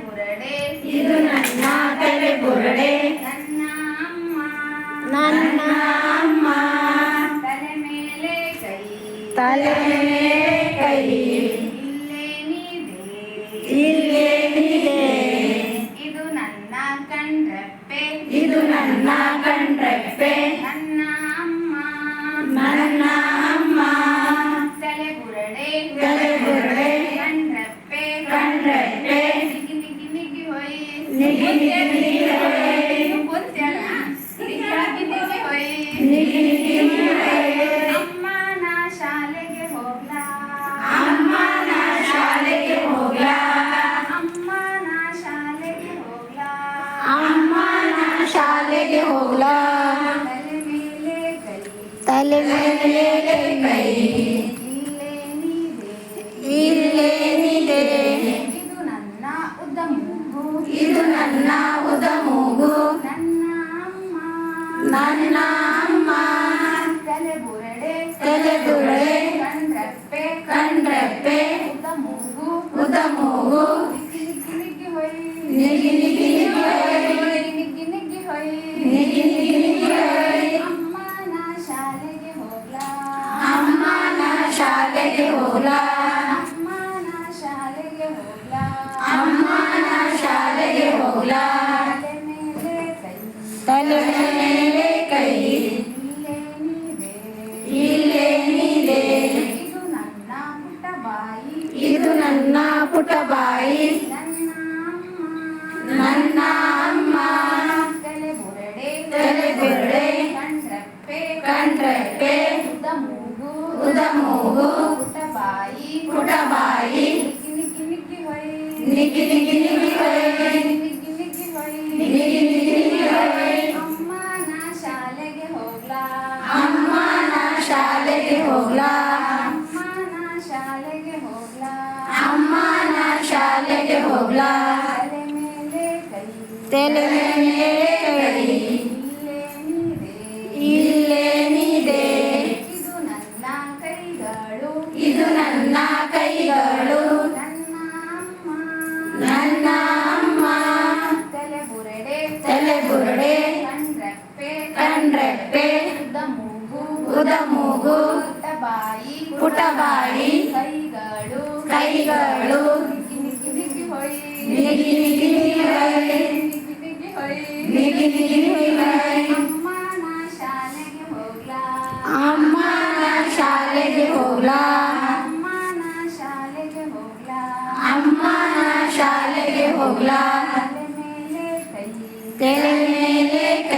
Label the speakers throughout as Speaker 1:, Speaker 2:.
Speaker 1: ಬುರಡೆ
Speaker 2: ಇದು ನನ್ನ ತಲೆ ಬುರುಡೆ
Speaker 1: ನನ್ನ ಅಮ್ಮ
Speaker 2: ನನ್ನ ಅಮ್ಮ
Speaker 1: ತಲೆ ಮೇಲೆ ಕೈ
Speaker 2: ತಲೆ ಮೇಲೆ ಕೈ
Speaker 1: ತಲೆ ಮೇಲೆ ಕೈ ಇಲ್ಲೇ ನೀದೆ
Speaker 2: ಇಲ್ಲೇನಿದೆ
Speaker 1: ಇದು ನನ್ನ ಉದ್ದ ಮೂಗು
Speaker 2: ಇದು ನನ್ನ ಉದ ಮೂಗು
Speaker 1: ನನ್ನ ಅಮ್ಮ
Speaker 2: ನನ್ನ ಅಮ್ಮ
Speaker 1: ತಲೆ ಬುರಡೆ
Speaker 2: ತಲೆ
Speaker 1: ಹೋಗ್ಲಾ
Speaker 2: ಅಮ್ಮ ನಾ ಶಾಲೆಗೆ ಹೋಗ್ಲಾ
Speaker 1: ಅಮ್ಮ ನಾ ಶಾಲೆಗೆ ಹೋಗ್ಲಾ ತಲೆ ಮೇಲೆ ಕೈ
Speaker 2: ತಲೆ ಮೇಲೆ ಕೈ
Speaker 1: ಇಲ್ಲೇ ನೀವೆ
Speaker 2: ಇಲ್ಲೇನಿದೆ
Speaker 1: ಇದು ನನ್ನ ಪುಟ್ಟ ಬಾಯಿ
Speaker 2: ಇದು ನನ್ನ ಪುಟ ಬಾಯಿ
Speaker 1: ನನ್ನ ಅಮ್ಮ
Speaker 2: ನನ್ನ ಅಮ್ಮ
Speaker 1: ತಲೆ ಬುರಡೆ
Speaker 2: ತಲೆ ಬುರುಡೆ
Speaker 1: ಕಣ್ರೆಪ್ಪೆ
Speaker 2: ಕಣ್ರೆಪ್ಪೆ
Speaker 1: ಉದ್ದ ಮೂಗು
Speaker 2: ಉದ ಮೂಗು
Speaker 1: ಪುಟ್ಟ ಬಾಯಿ
Speaker 2: ಪುಟ ಬಾಯಿ
Speaker 1: ನಿಕ್ಕಿ ನಿಕ್ಕಿ ನಿಕ್ಕಿ ಹೊಯ್
Speaker 2: ನಿಗಿ ನಿಗಿ ನಿಗಿ ಹೋಯ್.
Speaker 1: ನಿಕ್ಕಿ ನಿಕ್ಕಿ ಹೊಯ್
Speaker 2: ನಿಗಿ ನಿಗಿ ನಿಗಿ ಹೋಯ್.
Speaker 1: ಅಮ್ಮ ನಾ ಶಾಲೆಗೆ ಹೋಗ್ಲಾ
Speaker 2: ಅಮ್ಮ ನಾ ಶಾಲೆಗೆ ಹೋಗ್ಲಾ
Speaker 1: ಅಮ್ಮ ನಾ ಶಾಲೆಗೆ ಹೋಗ್ಲಾ
Speaker 2: ಅಮ್ಮ ನಾ ಶಾಲೆಗೆ ಹೋಗ್ಲಾ
Speaker 1: ತಲೆ ಮೇಲೆ
Speaker 2: ಪುಟ ಬಾಯಿ
Speaker 1: ಕೈಗಳು
Speaker 2: ಕೈಗಳು
Speaker 1: ನಿಕ್ಕಿ ನಿಕ್ಕಿ ನಿಕ್ಕಿ ಹೊಯ್
Speaker 2: ನಿಗಿ ನಿಗಿ ನಿಗಿ ಹೋಯ್.
Speaker 1: ನಿಕ್ಕಿ ನಿಕ್ಕಿ ಹೊಯ್
Speaker 2: ನಿಗಿ ನಿಗಿ ನಿಗಿ ಹೋಯ್.
Speaker 1: ಅಮ್ಮ ನಾ ಶಾಲೆಗೆ ಹೋಗ್ಲಾ
Speaker 2: ಅಮ್ಮ ನಾ ಶಾಲೆಗೆ ಹೋಗ್ಲಾ
Speaker 1: ಅಮ್ಮ ನಾ ಶಾಲೆಗೆ ಹೋಗ್ಲಾ
Speaker 2: ಅಮ್ಮ ನಾ ಶಾಲೆಗೆ ಹೋಗ್ಲಾ
Speaker 1: ತಲೆ ಮೇಲೆ ಕೈ
Speaker 2: ತಲೆ ಮೇಲೆ ಕೈ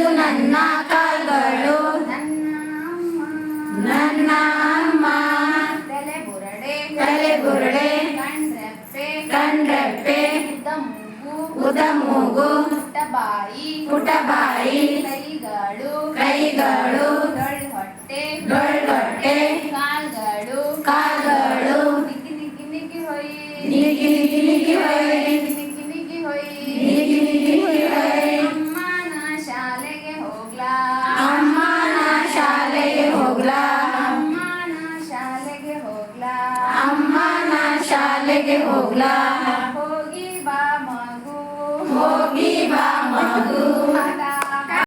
Speaker 1: ಇದು ನನ್ನ ಕಾಲ್ಗಳು.
Speaker 2: ನನ್ನ
Speaker 1: ಅಮ್ಮ. ತಲೆ ಬುರುಡೆ. ಕಂಡ್ರಪ್ಪೆ.
Speaker 2: ಉದ ಮೂಗು.
Speaker 1: ಪುಟಬಾಯಿ ಕುಟಬಾಯಿ ಹೋಳಿಗೆ ಹೋಗ್ಲ ಹೋಗಿ ಬಾ
Speaker 2: ಮಗು ಹೋಗಿ ಬಾ ಮಗು